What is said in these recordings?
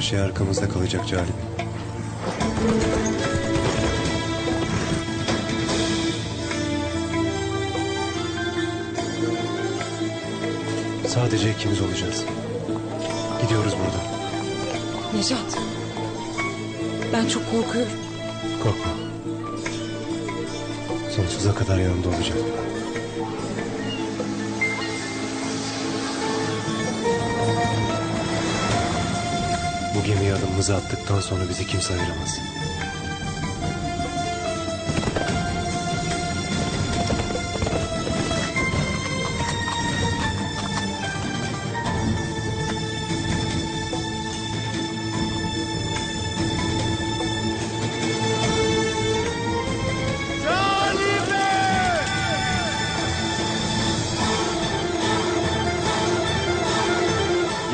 şey arkamızda kalacak Calibi. Sadece ikimiz olacağız. Gidiyoruz buradan. Necat. Ben çok korkuyorum. Korkma. Sonsuza kadar yanımda olacağım. Bu gemiye adımımızı attıktan sonra bizi kimse ayıramaz.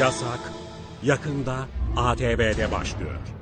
Yasak yakında ATV'de başlıyor.